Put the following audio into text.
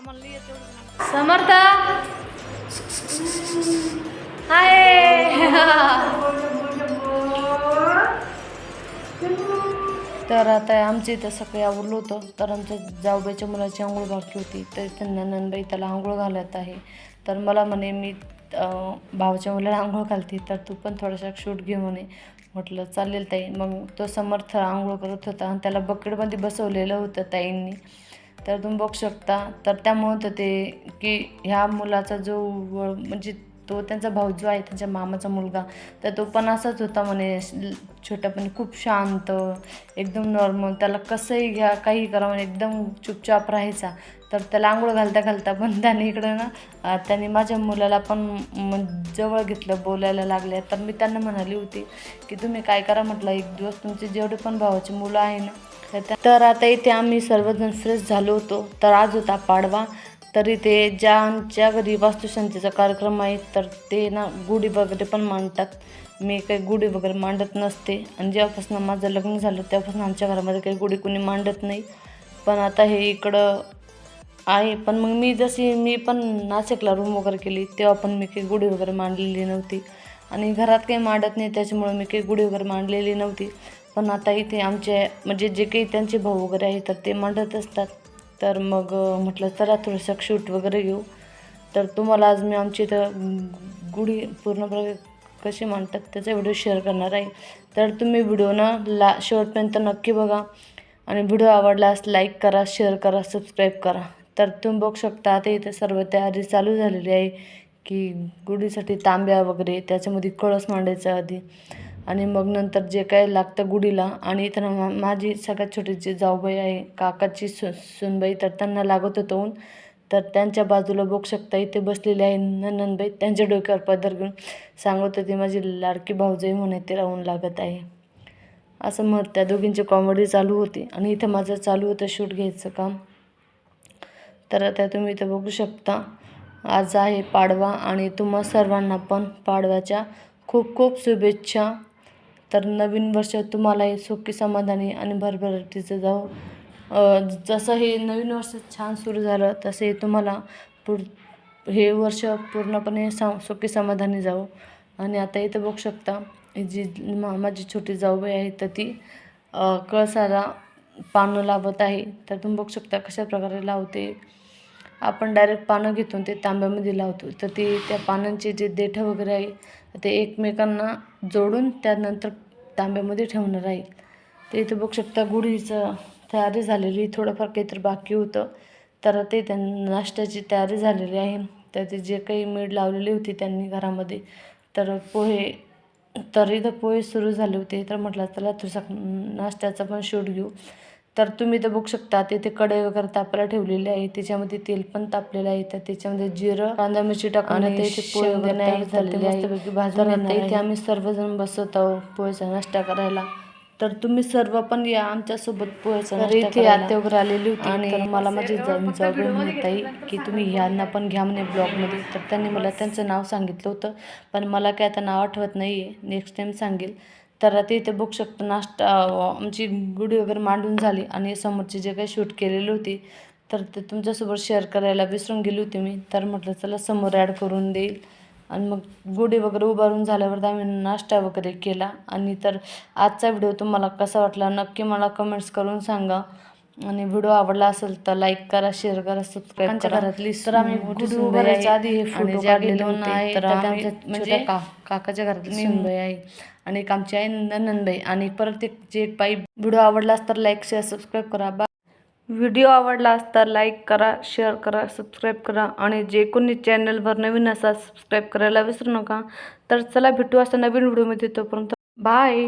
आम्हाला समर्थ. हाय. तर आता आमच्या इथं सकाळी आवडलं होतं. तर आमच्या जाऊबाईच्या मुलाची आंघोळ बाकी होती. तर त्यांना नंदबाई त्याला आंघोळ घालत आहे. तर मला म्हणे मी भावाच्या मुलाला आंघोळ घालते. तर तू पण थोडासा शूट घे म्हणे. म्हटलं चालेल ताई. मग तो समर्थ आंघोळ करत होता आणि त्याला बकेटमध्ये बसवलेलं होतं ताईंनी. तर तुम्ही बघू शकता. तर त्यामुळं होतं ते की ह्या मुलाचा जो म्हणजे तो त्यांचा भाऊ जो आहे त्यांच्या मामाचा मुलगा तर तो पण असाच होता म्हणे. ल- खूप शांत एकदम नॉर्मल त्याला कसंही घ्या काही करा म्हणे. एकदम चुपचाप राहायचा. तर त्याला आंघोळ घालता घालता पण त्याने इकडं ना अं, त्याने माझ्या मुलाला पण जवळ घेतलं बोलायला लागले तर मी त्यांना म्हणाली होती की तुम्ही काय करा म्हटलं? एक दिवस तुमचे जेवढे पण भावाचे मुलं आहे ना तर आता इथे आम्ही सर्वजण फ्रेश झालो होतो. तर आज होता पाडवा. तर इथे ज्या आमच्या घरी वास्तुशांतीचा कार्यक्रम आहे तर ते ना गुढी वगैरे पण मांडतात. मी काही गुढी वगैरे मांडत नसते. आणि जेव्हापासून माझं लग्न झालं तेव्हापासून आमच्या घरामध्ये काही गुढी कुणी मांडत नाही. पण आता हे इकडं आहे. पण मग मी जशी मी पण नाशिकला रूम वगैरे केली तेव्हा पण मी काही गुढी वगैरे मांडलेली नव्हती. आणि घरात काही मांडत नाही त्याच्यामुळे मी काही गुढी वगैरे मांडलेली नव्हती. पण आता इथे आमचे म्हणजे जे काही त्यांचे भाऊ वगैरे आहेत तर ते मांडत असतात. तर मग म्हटलं चला थोडंसं शूट वगैरे घेऊ. तर तुम्हाला आज मी आमची इथं गुढी पूर्णपणे कशी मांडतात त्याचा व्हिडिओ शेअर करणार आहे. तर तुम्ही व्हिडिओ ना ला शेवटपर्यंत नक्की बघा. आणि व्हिडिओ आवडल्यास लाईक करा शेअर करा सबस्क्राईब करा. तर तुम्ही बघू शकता आता इथे सर्व तयारी चालू झालेली आहे की गुढीसाठी तांब्या वगैरे त्याच्यामध्ये कळस मांडायचा आधी. आणि मग नंतर जे काय लागतं गुढीला आणि इथं मा- माझी सगळ्यात छोटी जी जाऊबाई आहे काकाची सु सुनबाई तर त्यांना लागत होतं ऊन. तर त्यांच्या बाजूला बघू शकता इथे बसलेली आहे नंदबाई त्यांच्या डोक्यावर पदर घेऊन सांगत होती माझी लाडकी भाऊजाई म्हणे तिला ऊन लागत आहे. असं मग त्या दोघींची कॉमेडी चालू होती आणि इथं माझं चालू होतं शूट घ्यायचं काम. तर आता तुम्ही इथं बघू शकता आज आहे पाडवा आणि तुम्हा सर्वांना पण पाडव्याच्या खूप खूप शुभेच्छा. तर नवीन वर्ष तुम्हालाही सुखी समाधानी आणि भरभराटीचं जाऊ जसं हे नवीन वर्ष छान सुरू झालं तसे तुम्हाला पुढ हे वर्ष पूर्णपणे सा सुखी समाधानी जाऊ आणि आता इथं बघू शकता जी मा माझी छोटी जाऊबाई आहे तर ती कळसाला पानं लावत आहे. तर तुम्ही बघू शकता कशा प्रकारे लावते. आपण डायरेक्ट पानं घेतो आणि ते तांब्यामध्ये लावतो. तर ते त्या पानांचे जे देठं वगैरे आहे ते एकमेकांना जोडून त्यानंतर तांब्यामध्ये ठेवणार आहे ते इथं बघू शकता गुढीचं तयारी झालेली थोडंफार काहीतरी बाकी होतं. तर ते त्यां नाश्त्याची तयारी झालेली आहे. तर ते जे काही मीठ लावलेली होती त्यांनी घरामध्ये. तर पोहे तर इथं पोहे सुरू झाले होते. तर म्हटलं चला तुझा नाश्त्याचा पण शूट घेऊ. तर तुम्ही तर बघू शकता तिथे कढई वगैरे तापायला ठेवलेली आहे. त्याच्यामध्ये तेल पण तापलेलं आहे तर त्याच्यामध्ये जिरं कांदा मिरची टाकून इथे आता. आम्ही सर्वजण बसत आहोत पोहेचा नाश्ता करायला. तर तुम्ही सर्व पण या आमच्यासोबत नाश्ता इथे. आत्या वगैरे आलेली होती. आणि मला माझी जाऊबाई म्हणत आहे की तुम्ही ह्यांना पण घ्या म्हणे ब्लॉगमध्ये. तर त्यांनी मला त्यांचं नाव सांगितलं होतं. पण मला काय आता नाव आठवत नाही आहे नेक्स्ट टाईम सांगेल. तर ते इथे बघू शकता नाश्ता आमची गुढी वगैरे मांडून झाली आणि समोरची जे काही शूट केलेली होती तर ते तुमच्यासोबत शेअर करायला विसरून गेली होती मी. तर म्हटलं चला समोर ॲड करून देईल. आणि मग गुढी वगैरे उभारून झाल्यावर आम्ही नाश्ता वगैरे केला. आणि तर आजचा व्हिडिओ तुम्हाला कसा वाटला नक्की मला कमेंट्स करून सांगा. आणि व्हिडिओ आवडला असेल तर लाईक करा शेअर करा सबस्क्राईब करा. घरातली तर आम्ही मोठी आहे आधी हे फोटो जे काढलेले दोन होते आहे तर आमच्या म्हणजे का काकाच्या घरातली सुनबाई आहे. आणि एक आमची आहे नंदनबाई आणि परत एक जे बाई व्हिडिओ आवडलास तर लाईक शेअर सबस्क्राईब करा. बा व्हिडिओ आवडलास तर लाईक करा शेअर करा सबस्क्राईब करा. आणि जे कोणी चॅनलवर नवीन असा सबस्क्राईब करायला विसरू नका. तर चला भेटू असं नवीन व्हिडिओमध्ये तोपर्यंत. बाय